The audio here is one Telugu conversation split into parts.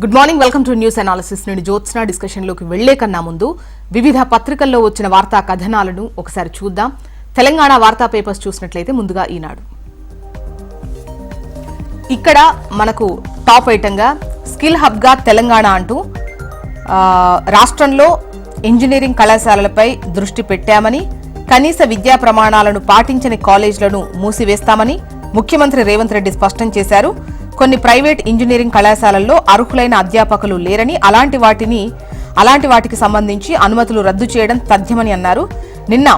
Good morning welcome to news analysis నేను జ్యోత్స్న డిస్కషన్లోకి వెళ్ళే కన్నా ముందు వివిధ పత్రికల్లో వచ్చిన వార్తా కథనాలను ఒకసారి చూద్దాం. తెలంగాణ వార్తా పేపర్స్ చూసినట్లయితే ముందుగా ఈనాడు. ఇక్కడ మనకు టాప్ ఐటంగా స్కిల్ హబ్గా తెలంగాణ అంటూ రాష్ట్రంలో ఇంజనీరింగ్ కళాశాలలపై దృష్టి పెట్టామని కనీస విద్యా ప్రమాణాలను పాటించని కాలేజీలను మూసివేస్తామని ముఖ్యమంత్రి రేవంత్ రెడ్డి స్పష్టం చేశారు. కొన్ని ప్రైవేట్ ఇంజనీరింగ్ కళాశాలల్లో అర్హులైన అధ్యాపకులు లేరని అలాంటి వాటిని అలాంటి వాటికి సంబంధించి అనుమతులు రద్దు చేయడం తథ్యమని అన్నారు. నిన్న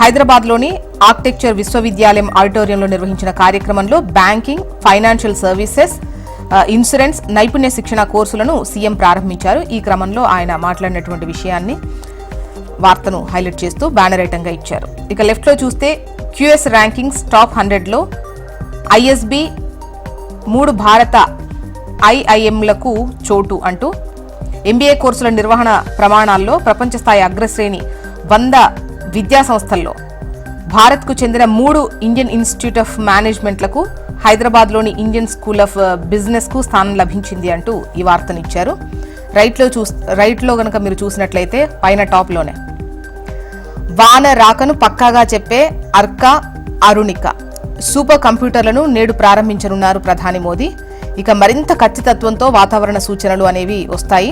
హైదరాబాద్లోని ఆర్కిటెక్చర్ విశ్వవిద్యాలయం ఆడిటోరియంలో నిర్వహించిన కార్యక్రమంలో బ్యాంకింగ్ ఫైనాన్షియల్ సర్వీసెస్ ఇన్సూరెన్స్ నైపుణ్య శిక్షణ కోర్సులను సీఎం ప్రారంభించారు. ఈ క్రమంలో ఆయన మాట్లాడినటువంటి విషయాన్ని వార్తను హైలైట్ చేస్తూ బ్యానర్ ఐటంగా ఇచ్చారు. ఇక లెఫ్ట్లో చూస్తే క్యూఎస్ ర్యాంకింగ్స్ టాప్ హండ్రెడ్లో ఐఎస్బి మూడు భారత ఐఐఎంలకు చోటు అంటూ ఎంబీఏ కోర్సుల నిర్వహణ ప్రమాణాల్లో ప్రపంచ స్థాయి అగ్రశ్రేణి వంద విద్యా సంస్థల్లో భారత్కు చెందిన మూడు ఇండియన్ ఇన్స్టిట్యూట్ ఆఫ్ మేనేజ్మెంట్లకు హైదరాబాద్లోని ఇండియన్ స్కూల్ ఆఫ్ బిజినెస్కు స్థానం లభించింది అంటూ ఈ వార్తనిచ్చారు. రైట్లో చూ రైట్లో గనక మీరు చూసినట్లయితే పైన టాప్లోనే. వాన రాకను పక్కాగా చెప్పే అర్క అరుణిక. సూపర్ కంప్యూటర్లను నేడు ప్రారంభించనున్నారు ప్రధాని మోదీ. ఇక మరింత ఖచ్చితత్వంతో వాతావరణ సూచనలు అనేవి వస్తాయి.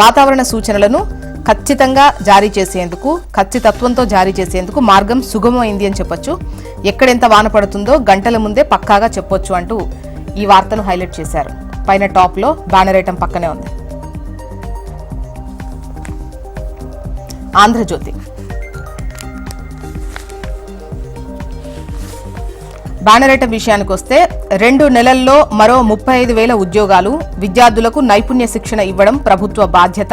వాతావరణ సూచనలను ఖచ్చితంగా జారీ చేసేందుకు ఖచ్చితత్వంతో జారీ చేసేందుకు మార్గం సుగమమైంది అని చెప్పొచ్చు. ఎక్కడెంత వాన పడుతుందో గంటల ముందే పక్కాగా చెప్పొచ్చు అంటూ ఈ వార్తను హైలైట్ చేశారు. పైన టాప్లో బ్యానర్ ఐటమ్ పక్కనే ఉంది. ఆంధ్రజ్యోతి బ్యానరేట విషయానికి వస్తే రెండు నెలల్లో మరో ముప్పై ఐదు వేల ఉద్యోగాలు విద్యార్థులకు నైపుణ్య శిక్షణ ఇవ్వడం ప్రభుత్వ బాధ్యత.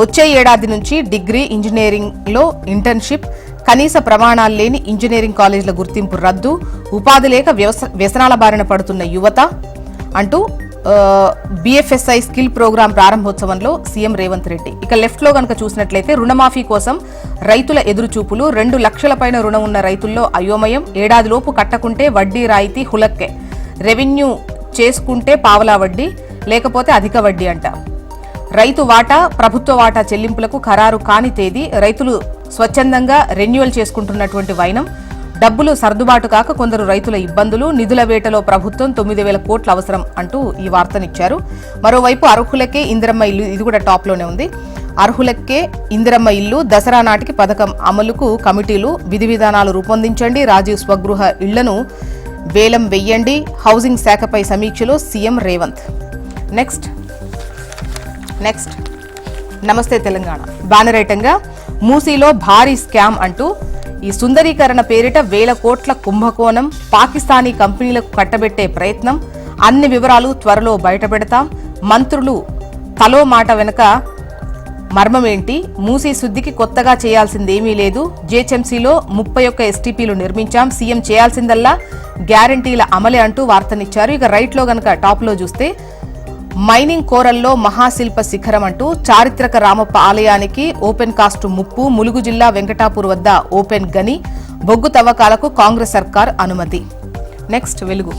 వచ్చే ఏడాది నుంచి డిగ్రీ ఇంజనీరింగ్లో ఇంటర్న్షిప్ కనీస ప్రమాణాలు లేని ఇంజనీరింగ్ కాలేజీల గుర్తింపు రద్దు ఉపాధి లేక వ్యసనాల బారిన పడుతున్న యువత అంటూ బిఎఫ్ఎస్ఐ స్కిల్ ప్రోగ్రాం ప్రారంభోత్సవంలో సీఎం రేవంత్ రెడ్డి. ఇక లెఫ్ట్లో కనుక చూసినట్లయితే రుణమాఫీ కోసం రైతుల ఎదురుచూపులు రెండు లక్షల పైన రుణం ఉన్న రైతుల్లో అయోమయం ఏడాదిలోపు కట్టకుంటే వడ్డీ రాయితీ హులక్కే. రెవెన్యూ చేసుకుంటే పావలా వడ్డీ లేకపోతే అధిక వడ్డీ అంట. రైతు వాటా ప్రభుత్వ వాటా చెల్లింపులకు ఖరారు కాని తేదీ రైతులు స్వచ్ఛందంగా రెన్యువల్ చేసుకుంటున్నటువంటి వైనం డబ్బులు సర్దుబాటు కాక కొందరు రైతుల ఇబ్బందులు నిధుల వేటలో ప్రభుత్వం తొమ్మిది వేల కోట్లు అవసరం అంటూ ఈ వార్తనిచ్చారు. మరోవైపు అర్హులకే ఇందిరమ్మ ఇల్లు ఇది కూడా టాప్లోనే ఉంది. అర్హులకే ఇందిరమ్మ ఇల్లు దసరా నాటికి పథకం అమలుకు కమిటీలు విధి విధానాలు రూపొందించండి. రాజీవ్ స్వగృహ ఇళ్ళను వేలం వెయ్యండి. హౌసింగ్ శాఖపై సమీక్షలో సీఎం రేవంత్. నెక్స్ట్. నెక్స్ట్. నమస్తే తెలంగాణ. బ్యానర్ ఐటంగా మూసీలో భారీ స్కామ్ అంటూ ఈ సుందరీకరణ పేరిట వేల కోట్ల కుంభకోణం పాకిస్తానీ కంపెనీలకు కట్టబెట్టే ప్రయత్నం. అన్ని వివరాలు త్వరలో బయటపెడతాం. మంత్రులు తలో మాట వెనుక మర్మమేంటి? మూసీ శుద్ధికి కొత్తగా చేయాల్సిందేమీ లేదు. జేహెచ్ఎంసీలో ముప్పై ఒక్క ఎస్టీపీలు నిర్మించాం. సీఎం చేయాల్సిందల్లా గ్యారంటీల అమలే అంటూ వార్తనిచ్చారు. ఇక రైట్లో గనక టాప్లో చూస్తే మైనింగ్ కోరల్లో మహాశిల్ప శిఖరం అంటూ చారిత్రక రామప్ప ఆలయానికి ఓపెన్ కాస్ట్ ముప్పు ములుగు జిల్లా వెంకటాపూర్ వద్ద ఓపెన్ గని బొగ్గు తవ్వకాలకు కాంగ్రెస్ సర్కార్ అనుమతి. నెక్స్ట్ వెలుగు.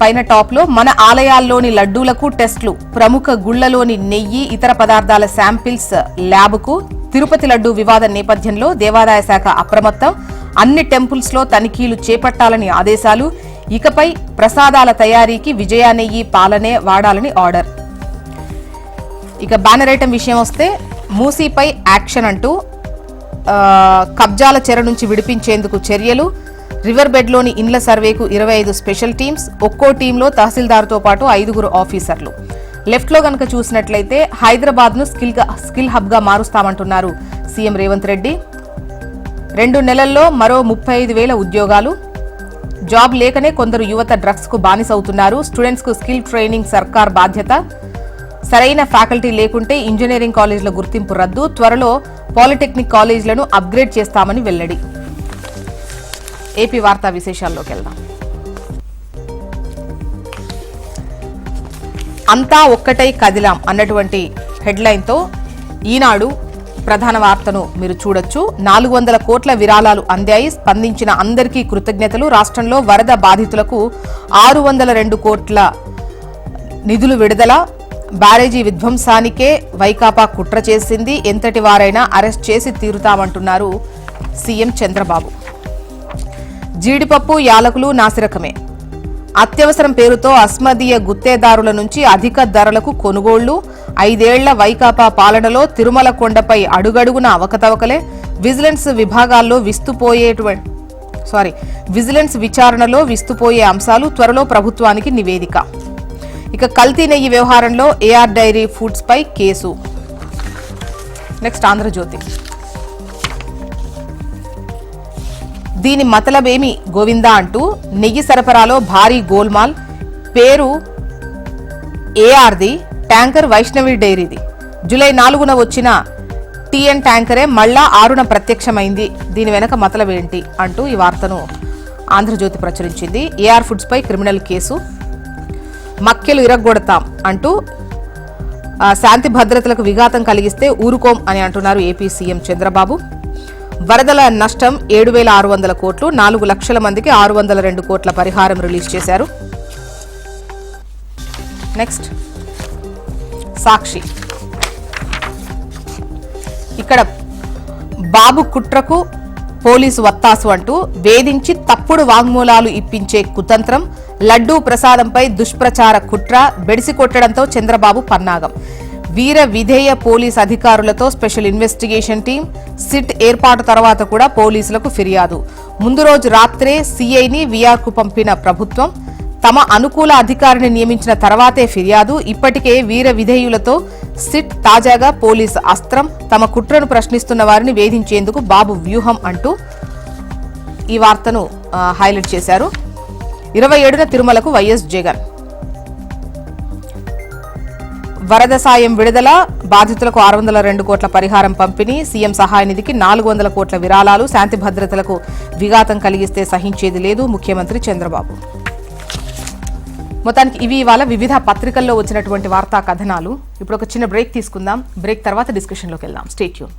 పైన టాప్లో మన ఆలయాల్లోని లడ్డూలకు టెస్టులు ప్రముఖ గుళ్ళలోని నెయ్యి ఇతర పదార్థాల శాంపిల్స్ ల్యాబ్కు తిరుపతి లడ్డూ వివాద నేపథ్యంలో దేవాదాయ శాఖ అప్రమత్తం. అన్ని టెంపుల్స్లో తనిఖీలు చేపట్టాలని ఆదేశాలు. ఇకపై ప్రసాదాల తయారీకి విజయానెయ్యి పాలనే వాడాలని ఆర్డర్. ఇక బ్యానర్ ఐటమ్ విషయం వస్తే మూసీపై యాక్షన్ అంటూ కబ్జాల చెర నుంచి విడిపించేందుకు చర్యలు. రివర్ బెడ్లోని ఇండ్ల సర్వేకు ఇరవై ఐదు స్పెషల్ టీమ్స్ ఒక్కో టీంలో తహసీల్దార్తో పాటు ఐదుగురు ఆఫీసర్లు. లెఫ్ట్లో గనక చూసినట్లయితే హైదరాబాద్ను స్కిల్ స్కిల్ హబ్గా మారుస్తామంటున్నారు సీఎం రేవంత్ రెడ్డి. రెండు నెలల్లో మరో ముప్పై ఐదు వేల ఉద్యోగాలు. జాబ్ లేకనే కొందరు యువత డ్రగ్స్కు బానిసవుతున్నారు. స్టూడెంట్స్కు స్కిల్ ట్రైనింగ్ సర్కార్ బాధ్యత. సరైన ఫ్యాకల్టీ లేకుంటే ఇంజనీరింగ్ కాలేజీల గుర్తింపు రద్దు. త్వరలో పాలిటెక్నిక్ కాలేజీలను అప్గ్రేడ్ చేస్తామని వెల్లడి. ఏపీ వార్తా విశేషాల్లోకి వెళ్దాం. అంతా ఒక్కటై కదిలాం అన్నటువంటి హెడ్లైన్తో ఈనాడు ప్రధాన వార్తను మీరు చూడొచ్చు. నాలుగు వందల కోట్ల విరాళాలు అందాయి. స్పందించిన అందరికీ కృతజ్ఞతలు. రాష్ట్రంలో వరద బాధితులకు ఆరు వందల రెండు కోట్ల నిధులు విడుదల. బ్యారేజీ విధ్వంసానికే వైకాపా కుట్ర చేసింది. ఎంతటి వారైనా అరెస్ట్ చేసి తీరుతామంటున్నారు సీఎం చంద్రబాబు. జీడిపప్పు యాలకులు నాసిరకమే. అత్యవసరం పేరుతో అస్మదీయ గుత్తేదారుల నుంచి అధిక ధరలకు కొనుగోళ్ళు. ఐదేళ్ళ వైకాపా పాలనలో తిరుమల కొండపై అడుగడుగున అవకతవకలే. విజిలెన్స్ విభాగాల్లో విస్తుపోయేటువంటి సారీ విజిలెన్స్ విచారణలో విస్తుపోయే అంశాలు త్వరలో ప్రభుత్వానికి నివేదిక. ఇక కల్తీ నెయ్యి వ్యవహారంలో ఏఆర్ డైరీ ఫుడ్స్పై కేసు. నెక్స్ట్ ఆంధ్రజ్యోతి. దీని మతలబేమి గోవిందా అంటూ నెయ్యి సరఫరాలో భారీ గోల్మాల్ పేరు ఏఆర్ది ట్యాంకర్ వైష్ణవి డైరీది. జూలై నాలుగున వచ్చిన టీఎన్ ట్యాంకరే మళ్ళా ఆరున ప్రత్యక్షమైంది. దీని వెనక మతలవేంటి అంటూ ఈ వార్తను ఆంధ్రజ్యోతి ప్రచురించింది. ఏఆర్ ఫుడ్స్పై క్రిమినల్ కేసు మక్కెలు ఇరగ్గొడతాం అంటూ శాంతి భద్రతలకు విఘాతం కలిగిస్తే ఊరుకోం అని అంటున్నారు ఏపీ సీఎం చంద్రబాబు. వరదల నష్టం ఏడు వేల ఆరు వందల కోట్లు నాలుగు లక్షల మందికి ఆరు వందల రెండు కోట్ల పరిహారం రిలీజ్ చేశారు. నెక్స్ట్ సాక్షి. ఇక్కడ బాబు కుట్రకు పోలీసు వత్తాసు అంటూ వేధించి తప్పుడు వాంగ్మూలాలు ఇప్పించే కుతంత్రం లడ్డూ ప్రసాదంపై దుష్ప్రచార కుట్ర బెడిసి కొట్టడంతో చంద్రబాబు పన్నాగం. వీర విధేయ పోలీస్ అధికారులతో స్పెషల్ ఇన్వెస్టిగేషన్ టీం సిట్ ఏర్పాటు తర్వాత కూడా పోలీసులకు ఫిర్యాదు. ముందు రోజు రాత్రే సీఐని వీఆర్కు పంపిన ప్రభుత్వం తమ అనుకూల అధికారిని నియమించిన తర్వాతే ఫిర్యాదు. ఇప్పటికే వీర విధేయులతో సిట్ తాజాగా పోలీసు అస్త్రం తమ కుట్రను ప్రశ్నిస్తున్న వారిని వేధించేందుకు బాబు వ్యూహం అంటూ ఈ వార్తను హైలైట్ చేశారు. ఇరవై ఏడున తిరుమలకు వైఎస్ జగన్. వరద సాయం విడుదల బాధితులకు ఆరు వందల రెండు కోట్ల పరిహారం పంపిణీ సీఎం సహాయ నిధికి నాలుగు వందల కోట్ల విరాళాలు శాంతి భద్రతలకు విఘాతం కలిగిస్తే సహించేది లేదు ముఖ్యమంత్రి చంద్రబాబు. మొత్తానికి ఇవి ఇవాళ వివిధ పత్రికల్లో వచ్చినటువంటి వార్తా కథనాలు. ఇప్పుడు ఒక చిన్న బ్రేక్ తీసుకుందాం. బ్రేక్ తర్వాత డిస్కషన్లోకి వెళ్దాం. స్టేట్యూన్